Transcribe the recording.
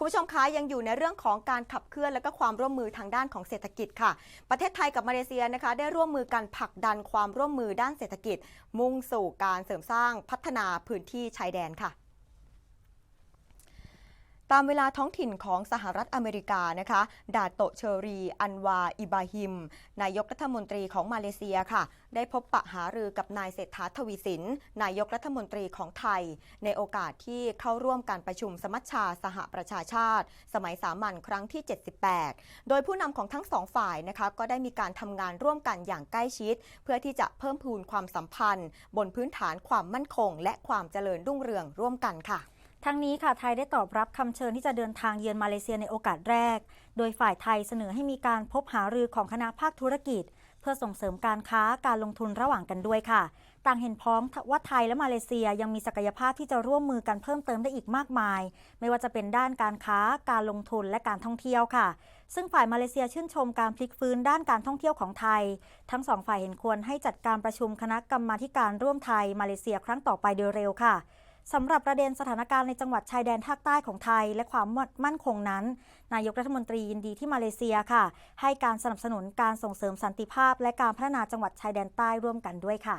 คุณผู้ชมคะยังอยู่ในเรื่องของการขับเคลื่อนและก็ความร่วมมือทางด้านของเศรษฐกิจค่ะ ประเทศไทยกับมาเลเซียนะคะได้ร่วมมือกันผลักดันความร่วมมือด้านเศรษฐกิจ มุ่งสู่การเสริมสร้างพัฒนาพื้นที่ชายแดนค่ะ ตามเวลาท้องถิ่นของสหรัฐอเมริกานะคะ ดาโตเชอรี อันวา อิบาฮิม นายกรัฐมนตรีของมาเลเซียค่ะ ได้พบปะหารือกับนายเศรษฐาทวีสิน นายกรัฐมนตรีของไทย ในโอกาสที่เข้าร่วมการประชุมสมัชชาสหประชาชาติ สมัยสามัญครั้งที่ 78 โดยผู้นำของทั้งสองฝ่ายนะคะ ก็ได้มีการทำงานร่วมกันอย่างใกล้ชิด เพื่อที่จะเพิ่มพูนความสัมพันธ์ บนพื้นฐานความมั่นคง และความเจริญรุ่งเรืองร่วมกันค่ะ ทั้งนี้ค่ะไทยได้ตอบรับคำเชิญที่จะเดินทางเยือนมาเลเซียในโอกาสแรก โดยฝ่ายไทยเสนอให้มีการพบหารือของคณะภาคธุรกิจ เพื่อส่งเสริมการค้าการลงทุนระหว่างกันด้วยค่ะ ต่างเห็นพ้องว่าไทยและมาเลเซียยังมีศักยภาพที่จะร่วมมือกันเพิ่มเติมได้อีกมากมาย ไม่ว่าจะเป็นด้านการค้า การลงทุนและการท่องเที่ยวค่ะ ซึ่งฝ่ายมาเลเซียชื่นชมการพลิกฟื้นด้านการท่องเที่ยวของไทย ทั้งสองฝ่ายเห็นควรให้จัดการประชุมคณะกรรมาการร่วมไทยมาเลเซียครั้งต่อไปโดยเร็วค่ะ สำหรับประเด็นสถานการณ์ในจังหวัดชายแดนภาคใต้ของไทย และความมั่นคงนั้น นายกรัฐมนตรียินดีที่มาเลเซียค่ะ ให้การสนับสนุนการส่งเสริมสันติภาพ และการพัฒนาจังหวัดชายแดนใต้ร่วมกันด้วยค่ะ